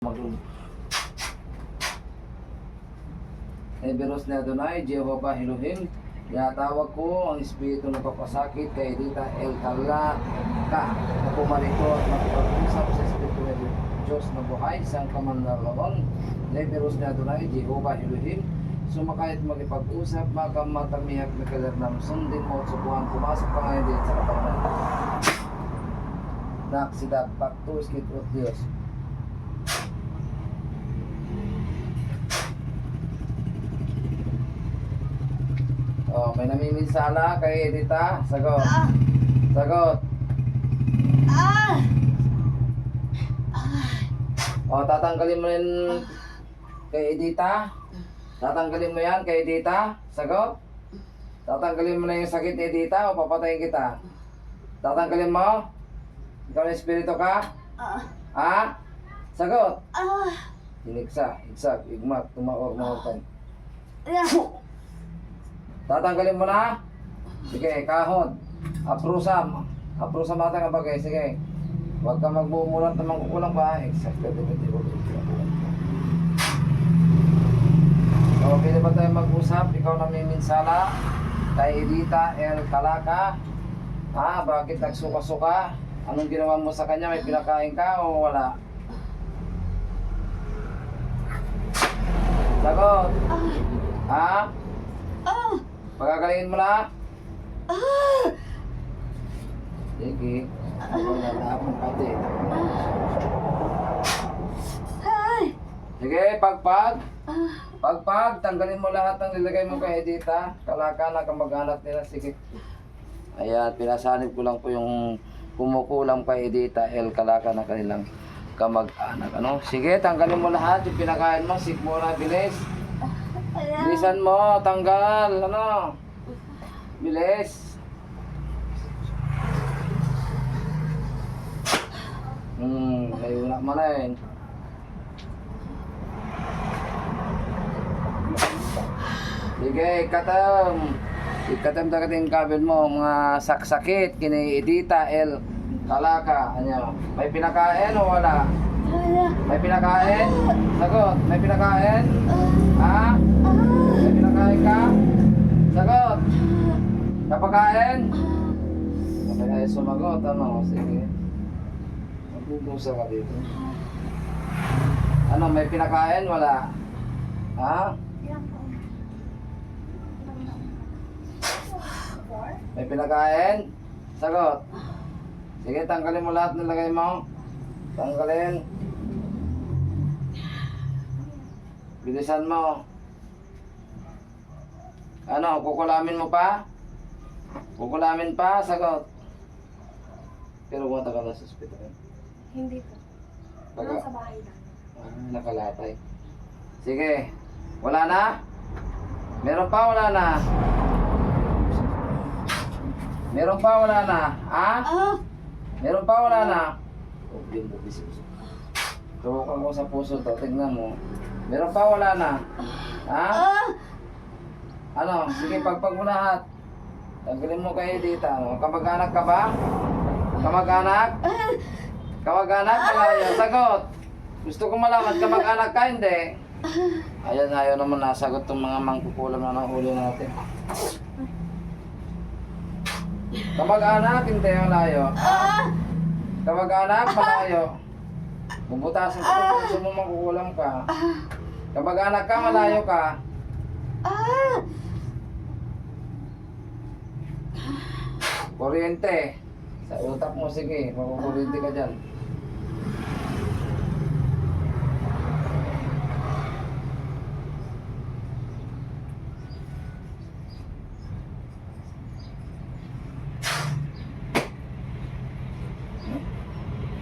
Maglum. Eberos na Adonai, Jehovah Elohim, Yatawag ko ang espiritu ng papasakit kay Dita El Kala ka na pumarito at magpag-usap sa espiritu ng Diyos na buhay sa kamanlalawang. Eberos na Adonai, Jehovah Elohim, sumakayat magipag-usap, makamatamiyak na kalar ng sundin mo at subuhan pumasok pa ngayon din sa katawan. Naksidak, pakto, skit, Diyos. Oh, may namiminsala kay Edita. Sagot. Ah! Sagot. Ah! Oh, tatanggalin mo rin kay Edita. Tatanggalin mo yan kay Edita. Sagot. Tatanggalin mo na yung sakit ni Edita o papatayin kita. Tatanggalin mo? Ikaw na espiritu ka? Ah! Ha? Sagot. Ah! Iniksa, igsak, igmat, tumaor, mahortan. Yeah. Tatanggalin mo na? Sige, kahon. Aprusam. Aprusam ata nga bagay. Sige. Huwag ka magbumulat na mangkukulang pa. Exact. Pwede, pwede, pwede. So, pwede ba tayo mag-usap? Ikaw na may minsala. Kay Edita El Kalaka. Ha? Bakit nagsuka-suka? Anong ginawa mo sa kanya? May pinakain ka o wala? Sagot. Ha? Ah! Pagagalingin mo na? Ah! Sige. Na pati. Ay! Sige, pagpag. Ah! Pagpag, tanggalin mo lahat ng nilagay mo kay Edita. Kalaka na kamag-anak nila. Sige. Ayan, pinasanib ko lang po yung kumukulang kay Edita El Kalaka na kanilang kamag-anak. Ano? Sige, tanggalin mo lahat. Yung pinakain mo, na, bilis. Ayan. Bilisan mo, tanggal. Ano? Bilis. Hmm, may una mo na eh. Sige, katam. Ikatam ta kating kabel mo, mga saksakit, kini Edita L. Kalaka, ano? May pinakain o wala? Wala. May pinakain? Sagot, may pinakain? Ah! Napakain? Okay, ay sumagot, ano? Sige. Magbubusa ka dito. Ano, may pinakain? Wala? Ha? May pinakain? Sagot. Sige, tanggalin mo lahat ng lagay mo. Tanggalin. Bilisan mo. Ano, kukulamin mo pa? Kukulamin pa? Sagot. Pero kumata ka na sa ospital. Hindi po. Baga, Nasa bahay na. ah, nakalatay. Sige. Wala na? Meron pa wala na? Meron pa wala na? Ha? Ah! Meron pa wala na? Problem mo, busy busy. Tuwakan ko sa puso to, tignan mo. Meron pa wala na? Ha? Ah! Ano? Sige, pagpag mo lahat. Tanggalin mo kayo dito. Ano? Kamag-anak ka ba? Kamag-anak? Ah! Kamag-anak malayo. Sagot. Gusto ko malaman, kamag-anak ka, hindi. Ayan, ayaw naman nasagot tong mga mangkukulam na ng ulo natin. Kamag-anak, hindi ang layo. Ah! Kamag-anak, malayo. Bubutasin ko kung gusto mo mangkukulam ka. Kamag-anak ka, malayo ka. Kuryente. Sa utak mo, sige. Makukuryente ka dyan.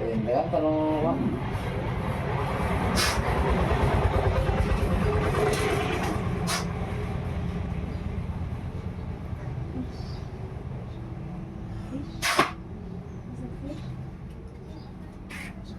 Ayun ba yan? Tanong mo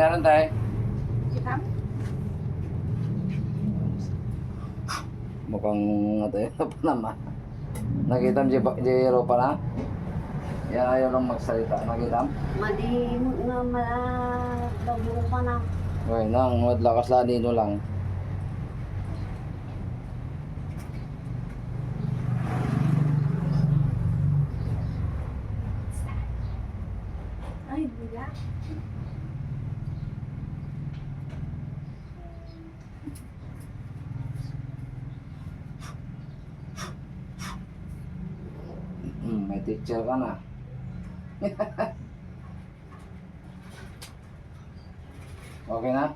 Nangyari tayo? Mukhang ano yun pa naman. Nakita mo si Jero pa na? Yan ayaw lang magsalita. Nakita mo? Madi nga malabo pa na. Okay, nang madlakas lang nino lang. Ay, bula. Hmm, may teacher ka na. okay na?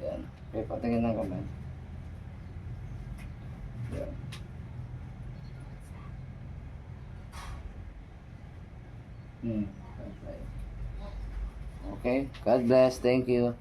Ayan. Okay, patingin ng kamay. Ayan. Hmm. Okay. God bless. Thank you.